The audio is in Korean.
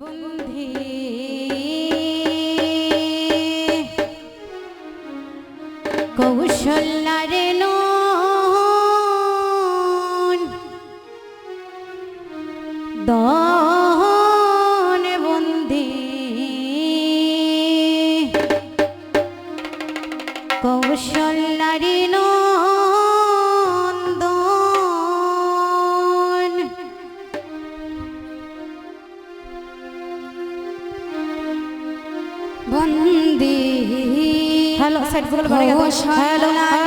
বন্ধি ফুল ভরে গেল